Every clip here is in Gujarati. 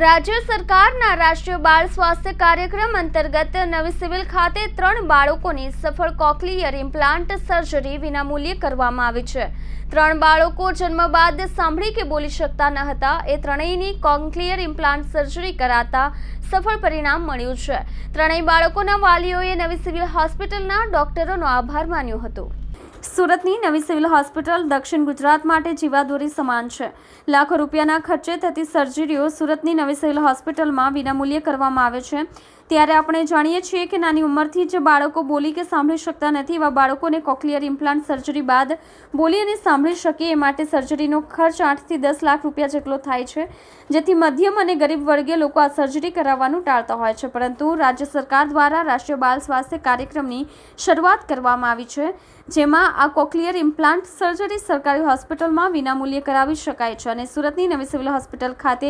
રાજ્ય સરકારના રાષ્ટ્રીય બાળ સ્વાસ્થ્ય કાર્યક્રમ અંતર્ગત નવી સિવિલ ખાતે ત્રણ બાળકોની સફળ કોકલિયર ઇમ્પ્લાન્ટ સર્જરી વિનામૂલ્યે કરવામાં આવી છે. ત્રણ બાળકો જન્મ બાદ સાંભળી કે બોલી શકતા ન હતા, એ ત્રણેયની કોકલિયર ઇમ્પ્લાન્ટ સર્જરી કરાતા સફળ પરિણામ મળ્યું છે. ત્રણેય બાળકોના વાલીઓએ નવી સિવિલ હોસ્પિટલના ડોક્ટરોનો આભાર માન્યો હતો. સુરતની નવી સિવિલ હોસ્પિટલ દક્ષિણ ગુજરાત માટે જીવાદોરી સમાન છે. લાખો રૂપિયાના ખર્ચે થતી સર્જરીઓ સુરતની નવી સિવિલ હોસ્પિટલમાં વિનામૂલ્યે કરવામાં આવે છે. ત્યારે આપણે જાણીએ છીએ કે નાની ઉંમરથી જ બાળકો બોલી કે સાંભળી શકતા નથી એવા બાળકોને કોક્લિયર ઇમ્પ્લાન્ટ સર્જરી બાદ બોલી અને સાંભળી શકે એ માટે સર્જરીનો ખર્ચ આઠથી દસ લાખ રૂપિયા જેટલો થાય છે. જેથી મધ્યમ અને ગરીબ વર્ગે લોકો આ સર્જરી કરાવવાનું ટાળતા હોય છે. પરંતુ રાજ્ય સરકાર દ્વારા રાષ્ટ્રીય બાળ સ્વાસ્થ્ય કાર્યક્રમની શરૂઆત કરવામાં આવી છે, જેમાં આ કોક્લિયર ઇમ્પ્લાન્ટ સર્જરી સરકારી હોસ્પિટલમાં વિનામૂલ્યે કરાવી શકાય છે અને સુરતની નવી સિવિલ હોસ્પિટલ ખાતે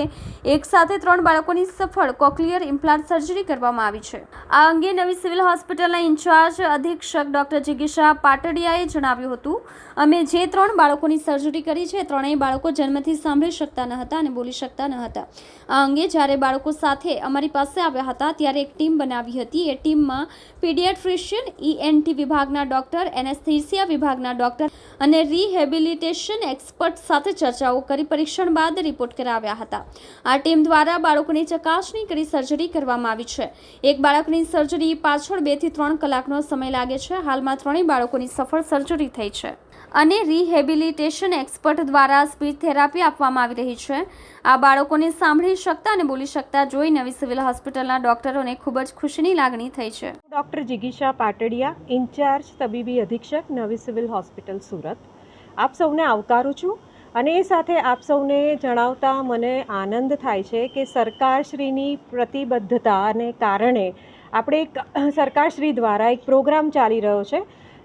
એક સાથે ત્રણ બાળકોની સફળ કોક્લિયર ઇમ્પ્લાન્ટ સર્જરી કરવામાં આવી છે. આ અંગે નવી સિવિલ હોસ્પિટલના ઇન્ચાર્જ અધિક્ષક ડોક્ટર જિગીશા પાટડિયાએ જણાવ્યું હતું, અમે જે ત્રણ બાળકોની સર્જરી કરી છે, ત્રણેય બાળકો જન્મથી સાંભળી શકતા ન હતા અને બોલી શકતા ન હતા. આ અંગે જ્યારે બાળકો સાથે અમારી પાસે આવ્યા હતા, ત્યારે એક ટીમ બનાવી હતી. એ ટીમમાં પીડિયાટ્રિશિયન ઈએનટી વિભાગના ડોક્ટર, એનેસ્થેસિયા વિભાગના ડોક્ટર અને રિહેબિલિટેશન એક્સપર્ટ સાથે ચર્ચાઓ કરી પરીક્ષણ બાદ રિપોર્ટ કરાવ્યા હતા. આ ટીમ દ્વારા બાળકોની ચકાસણી કરી સર્જરી કરવામાં આવી છે. એક બાળકની સર્જરી પાછળ બેથી ત્રણ કલાકનો સમય લાગે છે. હાલમાં ત્રણેય બાળકોની સફળ સર્જરી થઈ છે. અને રિહેબિલિટેશન એક્સપર્ટ દ્વારા સ્પીચ થેરાપી આપવામાં આવી રહી છે. આ બાળકોને સાંભળી શકતા અને બોલી શકતા જોઈ નવી સિવિલ હોસ્પિટલના ડોક્ટરોને ખૂબ જ ખુશીની લાગણી થઈ છે. ડૉક્ટર જિગીશા પાટડિયા, ઇન્ચાર્જ તબીબી અધિક્ષક, નવી સિવિલ હોસ્પિટલ સુરત. આપ સૌને આવકારું છું અને એ સાથે આપ સૌને જણાવતા મને આનંદ થાય છે કે સરકારશ્રીની પ્રતિબદ્ધતાને કારણે આપણે એક સરકારશ્રી દ્વારા એક પ્રોગ્રામ ચાલી રહ્યો છે,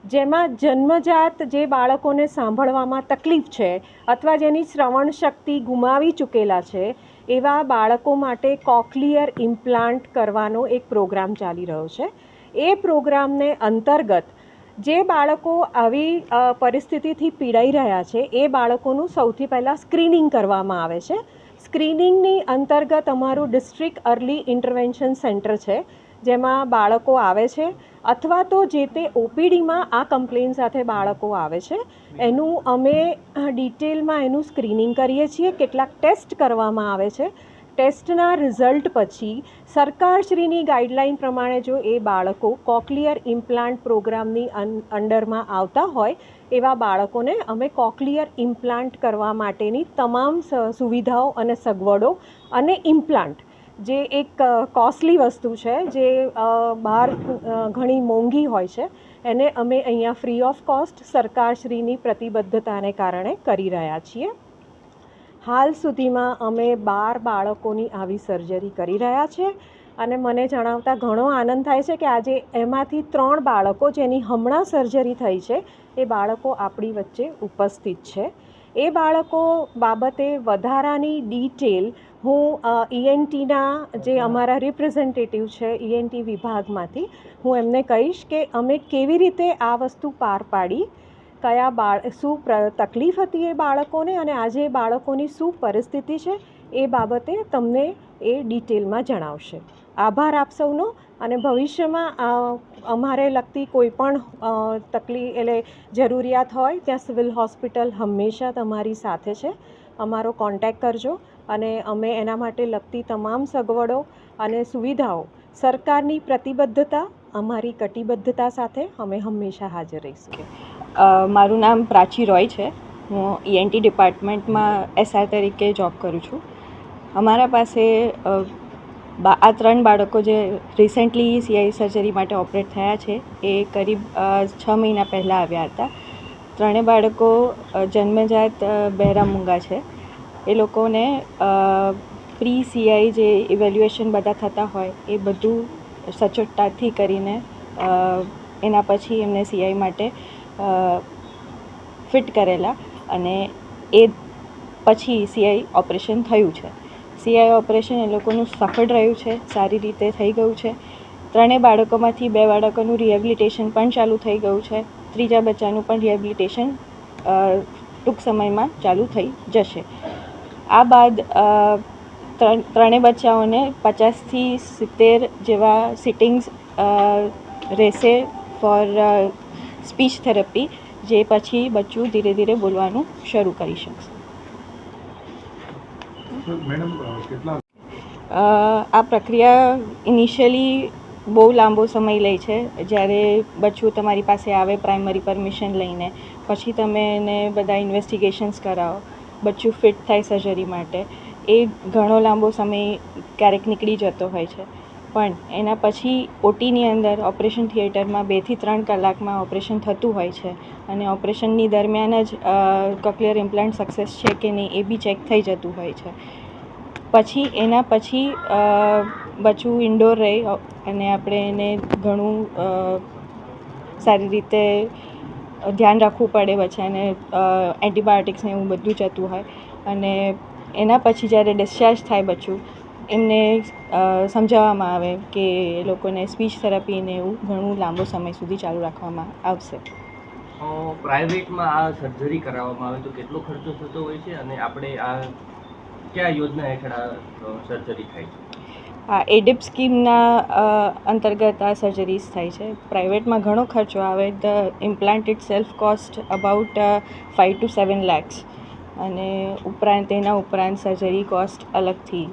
જેમાં જન્મજાત જે બાળકોને સાંભળવામાં તકલીફ છે અથવા જેની શ્રવણ શક્તિ ગુમાવી ચૂકેલા છે, એવા બાળકો માટે કોક્લિયર ઇમ્પ્લાન્ટ કરવાનો એક પ્રોગ્રામ ચાલી રહ્યો છે. એ પ્રોગ્રામને અંતર્ગત જે બાળકો આવી પરિસ્થિતિથી પીડાઈ રહ્યા છે, એ બાળકોનું સૌથી પહેલાં સ્ક્રીનિંગ કરવામાં આવે છે. સ્ક્રીનિંગની અંતર્ગત અમારું ડિસ્ટ્રિક્ટ અર્લી ઇન્ટરવેન્શન સેન્ટર છે, જેમાં બાળકો આવે છે, અથવા તો જે તે ઓપીડીમાં આ કમ્પ્લેન સાથે બાળકો આવે છે, એનું અમે ડિટેલમાં એનું સ્ક્રીનિંગ કરીએ છીએ, કેટલાક ટેસ્ટ કરવામાં આવે છે ટેસ્ટના રિઝલ્ટ પછી સરકારશ્રીની ગાઈડલાઈન પ્રમાણે જો એ બાળકો કોકલિયર ઇમ્પ્લાન્ટ પ્રોગ્રામની અંડરમાં આવતા હોય, એવા બાળકોને અમે કોકલિયર ઇમ્પ્લાન્ટ કરવા માટેની તમામ સુવિધાઓ અને સગવડો અને ઇમ્પ્લાન્ટ, જે એક કોસ્ટલી વસ્તુ છે, જે બહાર ઘણી મોંઘી હોય છે, એને અમે અહીંયા ફ્રી ઓફ કોસ્ટ સરકારશ્રીની પ્રતિબદ્ધતાને કારણે કરી રહ્યા છીએ. હાલ સુધીમાં અમે બાર બાળકોની આવી સર્જરી કરી રહ્યા છે અને મને જણાવતા ઘણો આનંદ થાય છે કે આજે એમાંથી ત્રણ બાળકો જેની હમણાં સર્જરી થઈ છે, એ બાળકો આપણી વચ્ચે ઉપસ્થિત છે. એ બાળકો બાબતે વધારાની ડિટેલ હું ઈએનટીના જે અમારા રિપ્રેઝેન્ટેટિવ છે ઈએનટી વિભાગમાંથી હું એમને કહીશ કે અમે કેવી રીતે આ વસ્તુ પાર પાડી કયા બાળ, શું તકલીફ હતી એ બાળકોને અને આજે એ બાળકોની શું પરિસ્થિતિ છે એ બાબતે તમને એ ડિટેલમાં જણાવશે. આભાર આપ સૌનો અને ભવિષ્યમાં અમારે લગતી કોઈ પણ તકલીફ એટલે જરૂરિયાત હોય ત્યાં સિવિલ હોસ્પિટલ હંમેશા તમારી સાથે છે. અમારો કોન્ટેક કરજો અને અમે એના માટે લગતી તમામ સગવડો અને સુવિધાઓ, સરકારની પ્રતિબદ્ધતા, અમારી કટિબદ્ધતા સાથે અમે હંમેશા હાજર રહીશું. મારું નામ પ્રાચી રોય છે. હું ઈએનટી ડિપાર્ટમેન્ટમાં એસઆર તરીકે જોબ કરું છું. અમારા પાસે આ ત્રણ બાળકો જે રિસેન્ટલી સીઆઈ સર્જરી માટે ઓપરેટ થયા છે, એ કરીબ છ મહિના પહેલાં આવ્યા હતા. ત્રણેય બાળકો જન્મજાત બહેરા મૂંગા છે. એ લોકોને પ્રી સીઆઈ જે ઇવેલ્યુએશન બધા થતા હોય, એ બધું સચોટતાથી કરીને એના પછી એમને સીઆઈ માટે ફિટ કરેલા અને એ પછી સીઆઈ ઓપરેશન થયું છે. સીઆઈ ઓપરેશન એ લોકોનું સફળ રહ્યું છે, સારી રીતે થઈ ગયું છે. ત્રણેય બાળકોમાંથી બે બાળકોનું રિહેબિલિટેશન પણ ચાલુ થઈ ગયું છે. ત્રીજા બચ્ચાનું પણ રિહેબિલિટેશન ટૂંક સમયમાં ચાલુ થઈ જશે. આ બાદ ત્રણેય બચ્ચાઓને પચાસથી સિત્તેર જેવા સિટિંગ્સ રહેશે ફોર સ્પીચ થેરપી જે પછી બચ્ચું ધીરે ધીરે બોલવાનું શરૂ કરી શકશે. આ પ્રક્રિયા ઇનિશિયલી બહુ લાંબો સમય લે છે. જ્યારે બચ્ચું તમારી પાસે આવે પ્રાઇમરી પરમિશન લઈને પછી તમે એને બધા ઇન્વેસ્ટિગેશન્સ કરાવો બચ્ચું ફિટ થાય સર્જરી માટે એ ઘણો લાંબો સમય ક્યારેક નીકળી જતો હોય છે. પણ એના પછી ઓટીની અંદર ઓપરેશન થિયેટરમાં બેથી ત્રણ કલાકમાં ઓપરેશન થતું હોય છે અને ઓપરેશનની દરમિયાન જ કોક્લિયર ઇમ્પ્લાન્ટ સક્સેસ છે કે નહીં એ બી ચેક થઈ જતું હોય છે. પછી એના પછી બચ્ચું ઇન્ડોર રહે અને આપણે એને ઘણું સારી રીતે ધ્યાન રાખવું પડે બચ્ચાને એન્ટીબાયોટિક્સ ને એવું બધું જતું હોય. અને એના પછી જ્યારે ડિસ્ચાર્જ થાય બચ્ચું એમને સમજાવવામાં આવે કે એ લોકોને સ્પીચ થેરપી ને એવું ઘણું લાંબો સમય સુધી ચાલુ રાખવામાં આવશે. પ્રાઇવેટમાં આ સર્જરી કરાવવામાં આવે તો કેટલો ખર્ચો થતો હોય છે? અને આપણે આ કયા યોજના હેઠળ આ સર્જરી થાય છે? આ એડિપ સ્કીમના અંતર્ગત આ સર્જરીઝ થાય છે. પ્રાઇવેટમાં ઘણો ખર્ચો આવે. The implant itself cost about five to seven lakhs અને ઉપરાંત તેના ઉપરાંત સર્જરી કોસ્ટ અલગથી